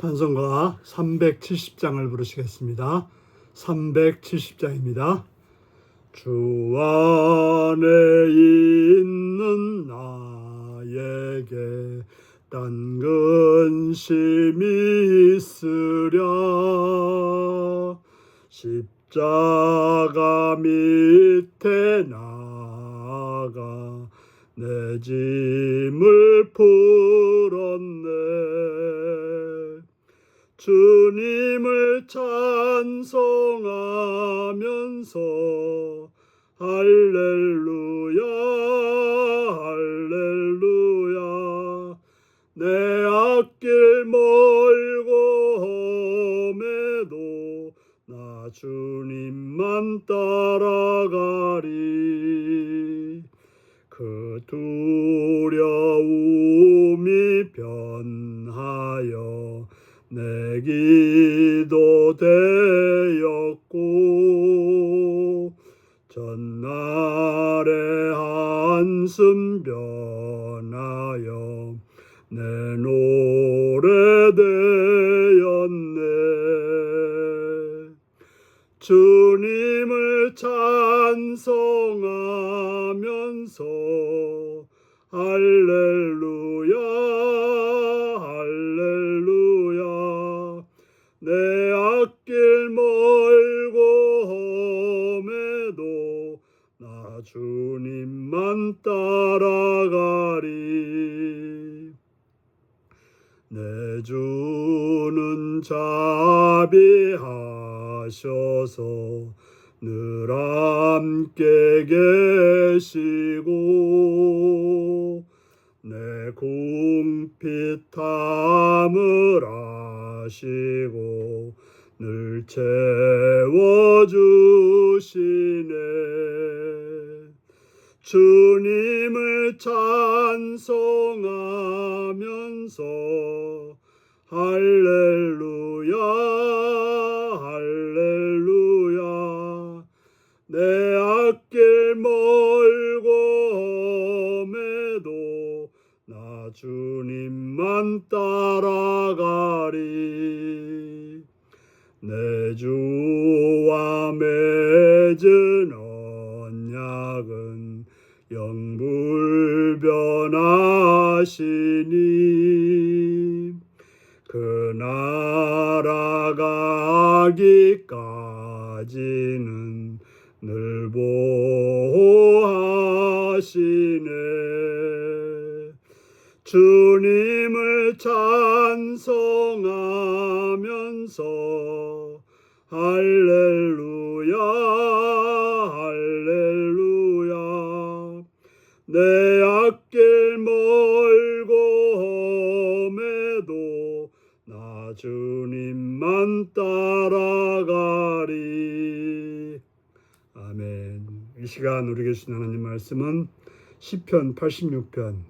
찬송가 370장을 부르시겠습니다. 370장입니다. 주 안에 있는 나에게 딴 근심이 있으랴 십자가 밑에 나가 내 짐을 풀 나 주님만 따라가리. 그 두려움이 변하여 내 기도 되었고 전날의 한숨 변하여 내 노래 되 주님만 따라가리. 내 주는 자비하셔서 늘 함께 계시고 내 궁핍함을 아시고 늘 채워주시네 주님을 찬송하면서 할렐루야 할렐루야. 내 앞길 멀고 험해도 나 주님만 따라가리. 내 주와 맺은 불변하시니 그 나라 가 기까지는 늘 보호하시네. 주님을 찬 따라가리 아멘 이 시간 우리 계신 하나님 말씀은 시편 86편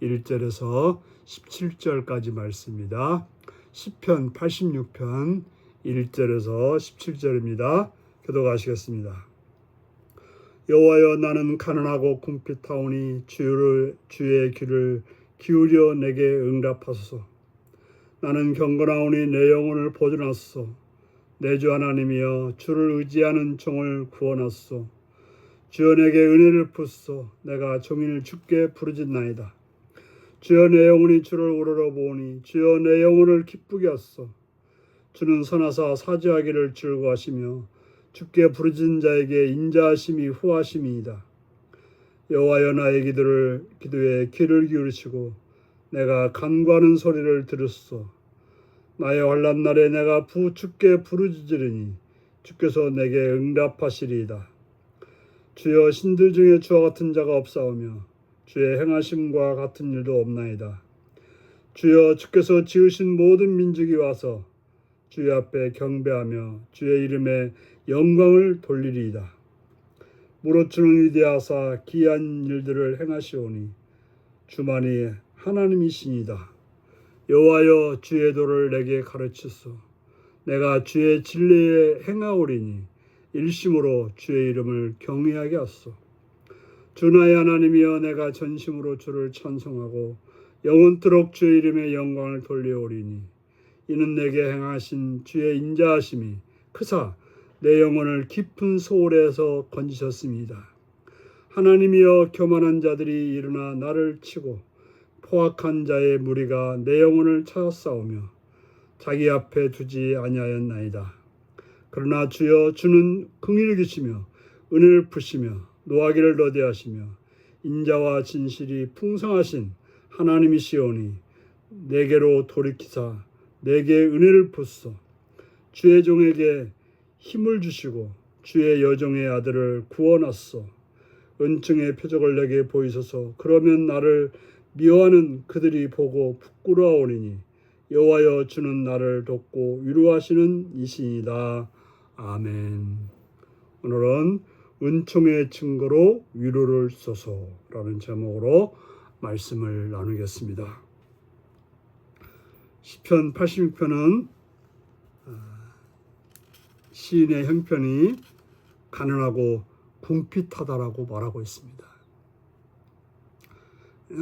1절에서 17절까지 말씀입니다. 시편 86편 1절에서 17절입니다. 교도가시겠습니다. 여호와여 나는 가난하고 궁핍하오니 주를 주의 귀를 기울여 내게 응답하소서. 나는 경건하오니 내 영혼을 보존하소서. 내 주 하나님이여 주를 의지하는 종을 구원하소서. 주여 내게 은혜를 푸소 내가 종인을 주께 부르짖나이다. 주여 내 영혼이 주를 우러러 보니 주여 내 영혼을 기쁘게 하소서. 주는 선하사 사죄하기를 즐거하시며 주께 부르짖은 자에게 인자하심이 후하심이이다. 여호와여 나의 기도를 기도에 귀를 기울이시고 내가 간구하는 소리를 들으소서. 나의 환난 날에 내가 부 주께 부르짖으리니 주께서 내게 응답하시리이다. 주여 신들 중에 주와 같은 자가 없사오며 주의 행하심과 같은 일도 없나이다. 주여 주께서 지으신 모든 민족이 와서 주의 앞에 경배하며 주의 이름에 영광을 돌리리이다. 무릇주는 위대하사 기이한 일들을 행하시오니 주만이 하나님이시니다. 여호와여 주의 도를 내게 가르치소. 내가 주의 진리에 행하오리니 일심으로 주의 이름을 경외하게 하소. 주 나의 하나님이여 내가 전심으로 주를 찬송하고 영원토록 주의 이름의 영광을 돌려오리니 이는 내게 행하신 주의 인자하심이 크사 내 영혼을 깊은 소홀에서 건지셨습니다. 하나님이여 교만한 자들이 일어나 나를 치고 포악한 자의 무리가 내 영혼을 찾아싸우며 자기 앞에 두지 아니하였나이다. 그러나 주여 주는 긍휼을 주시며 은혜를 푸시며 노하기를 더디하시며 인자와 진실이 풍성하신 하나님이시오니 내게로 돌이키사 내게 은혜를 푸소 주의 종에게 힘을 주시고 주의 여종의 아들을 구원하소 은총의 표적을 내게 보이소서. 그러면 나를 미워하는 그들이 보고 부끄러워오리니 여호와여 주는 나를 돕고 위로하시는 이신이다 아멘 오늘은 은총의 증거로 위로를 써서라는 제목으로 말씀을 나누겠습니다. 시편 86편은 시인의 형편이 가난하고 궁핍하다라고 말하고 있습니다.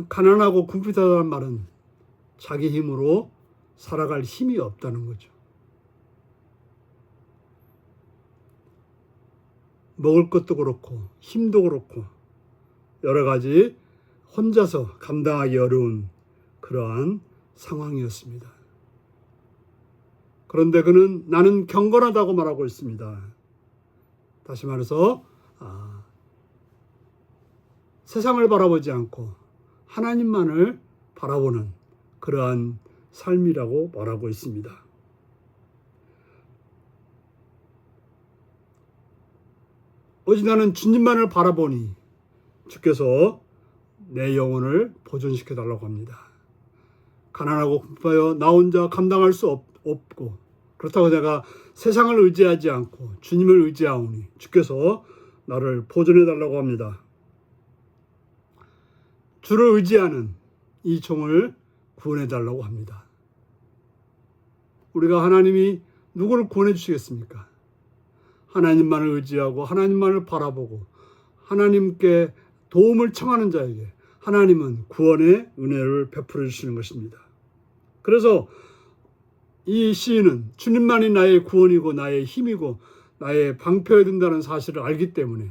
가난하고 궁핍하다는 말은 자기 힘으로 살아갈 힘이 없다는 거죠. 먹을 것도 그렇고 힘도 그렇고 여러 가지 혼자서 감당하기 어려운 그러한 상황이었습니다. 그런데 그는 나는 경건하다고 말하고 있습니다. 다시 말해서 아, 세상을 바라보지 않고 하나님만을 바라보는 그러한 삶이라고 말하고 있습니다. 오직 나는 주님만을 바라보니 주께서 내 영혼을 보존시켜 달라고 합니다. 가난하고 급하여 나 혼자 감당할 수 없, 없고 그렇다고 내가 세상을 의지하지 않고 주님을 의지하오니 주께서 나를 보존해 달라고 합니다. 주를 의지하는 이 종을 구원해 달라고 합니다. 우리가 하나님이 누구를 구원해 주시겠습니까? 하나님만을 의지하고 하나님만을 바라보고 하나님께 도움을 청하는 자에게 하나님은 구원의 은혜를 베풀어 주시는 것입니다. 그래서 이 시인은 주님만이 나의 구원이고 나의 힘이고 나의 방패가 된다는 사실을 알기 때문에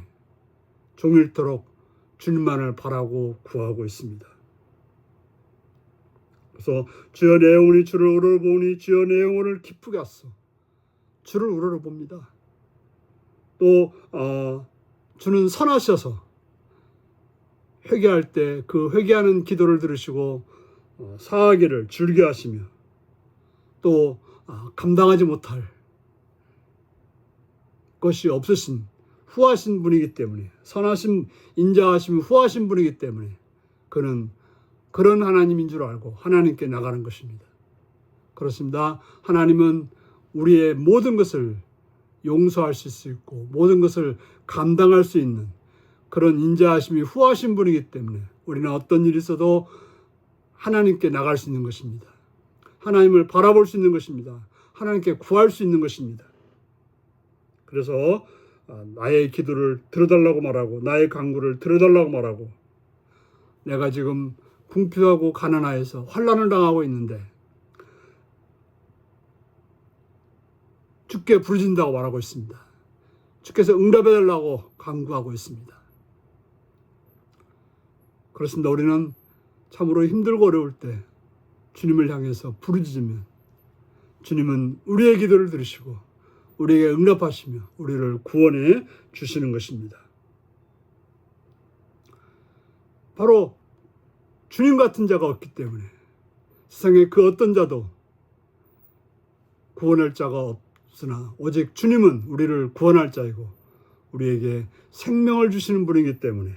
종일토록 주님만을 바라고 구하고 있습니다. 그래서 주여 내 영혼이 주를 우러러보니 주여 내 영혼을 기쁘게 하소. 주를 우러러봅니다. 또 어, 주는 선하셔서 회개할 때 그 회개하는 기도를 들으시고 어, 사하기를 줄게 하시며 또 아, 감당하지 못할 것이 없으신 후하신 분이기 때문에 선하신 인자하심 후하신 분이기 때문에 그는 그런 하나님인 줄 알고 하나님께 나가는 것입니다. 그렇습니다. 하나님은 우리의 모든 것을 용서하실 수 있고 모든 것을 감당할 수 있는 그런 인자하심이 후하신 분이기 때문에 우리는 어떤 일이 있어도 하나님께 나갈 수 있는 것입니다. 하나님을 바라볼 수 있는 것입니다. 하나님께 구할 수 있는 것입니다. 그래서 아, 나의 기도를 들어달라고 말하고 나의 간구를 들어달라고 말하고 내가 지금 궁핍하고 가난하여서 환란을 당하고 있는데 주께 부르진다고 말하고 있습니다. 주께서 응답해 달라고 간구하고 있습니다. 그렇습니다. 우리는 참으로 힘들고 어려울 때 주님을 향해서 부르짖으면 주님은 우리의 기도를 들으시고 우리에게 응답하시며 우리를 구원해 주시는 것입니다. 바로 주님 같은 자가 없기 때문에 세상에 그 어떤 자도 구원할 자가 없으나 오직 주님은 우리를 구원할 자이고 우리에게 생명을 주시는 분이기 때문에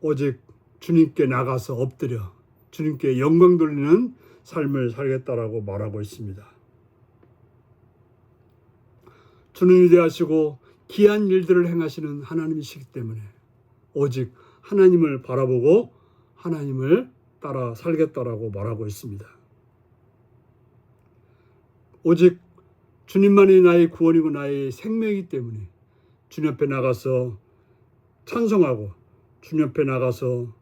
오직 주님께 나가서 엎드려 주님께 영광 돌리는 삶을 살겠다라고 말하고 있습니다. 주는 위대하시고 기한 일들을 행하시는 하나님이시기 때문에 오직 하나님을 바라보고 하나님을 따라 살겠다라고 말하고 있습니다. 오직 주님만이 나의 구원이고 나의 생명이기 때문에 주님 앞에 나가서 찬송하고 주님 앞에 나가서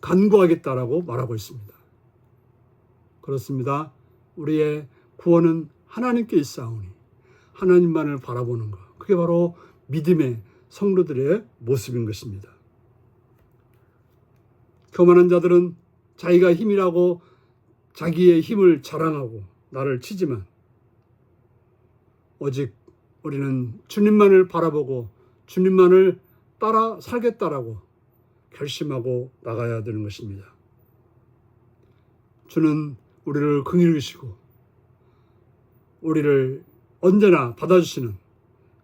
간구하겠다라고 말하고 있습니다. 그렇습니다. 우리의 구원은 하나님께 있사오니 하나님만을 바라보는 것. 그게 바로 믿음의 성도들의 모습인 것입니다. 교만한 자들은 자기가 힘이라고 자기의 힘을 자랑하고 나를 치지만 오직 우리는 주님만을 바라보고 주님만을 따라 살겠다라고 결심하고 나가야 되는 것입니다. 주는 우리를 긍휼히시고 우리를 언제나 받아주시는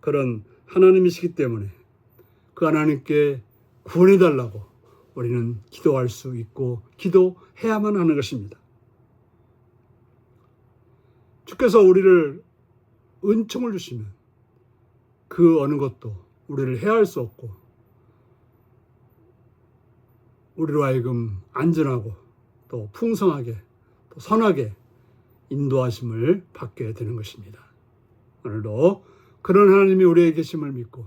그런 하나님이시기 때문에 그 하나님께 구원해 달라고 우리는 기도할 수 있고 기도해야만 하는 것입니다. 주께서 우리를 은총을 주시면 그 어느 것도 우리를 해할 수 없고 우리로 하여금 안전하고 또 풍성하게 또 선하게 인도하심을 받게 되는 것입니다. 오늘도 그런 하나님이 우리에 계심을 믿고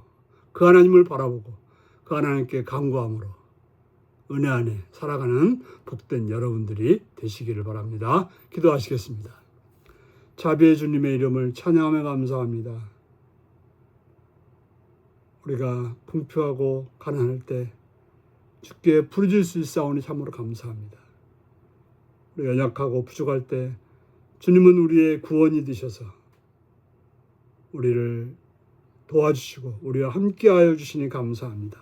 그 하나님을 바라보고 그 하나님께 간구함으로 은혜 안에 살아가는 복된 여러분들이 되시기를 바랍니다. 기도하시겠습니다. 자비의 주님의 이름을 찬양하며 감사합니다. 우리가 궁표하고 가난할 때 주께 부르질 수 있사오니 참으로 감사합니다. 우리가 약하고 부족할 때 주님은 우리의 구원이 되셔서 우리를 도와주시고 우리와 함께하여 주시니 감사합니다.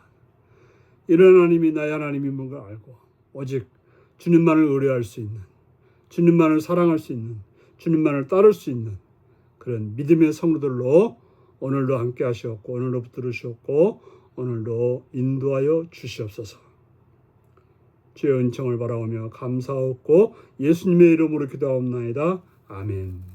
이런 하나님이 나의 하나님인 걸 알고 오직 주님만을 의뢰할 수 있는 주님만을 사랑할 수 있는 주님만을 따를 수 있는 그런 믿음의 성도들로 오늘도 함께 하시옵고 오늘도 붙들으시옵고 오늘도 인도하여 주시옵소서. 주의 은총을 바라오며 감사하옵고 예수님의 이름으로 기도하옵나이다. 아멘.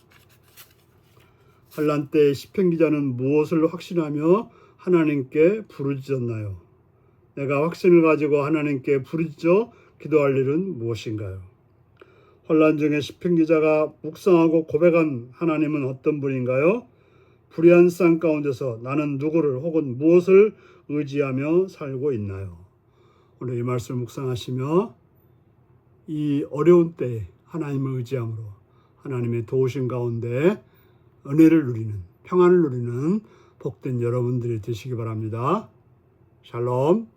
환란 때 시편 기자는 무엇을 확신하며 하나님께 부르짖었나요? 내가 확신을 가지고 하나님께 부르짖어 기도할 일은 무엇인가요? 혼란 중에 시편 기자가 묵상하고 고백한 하나님은 어떤 분인가요? 불의한 쌍 가운데서 나는 누구를 혹은 무엇을 의지하며 살고 있나요? 오늘 이 말씀 묵상하시며 이 어려운 때에 하나님을 의지함으로 하나님의 도우심 가운데 은혜를 누리는 평안을 누리는 복된 여러분들이 되시기 바랍니다. 샬롬.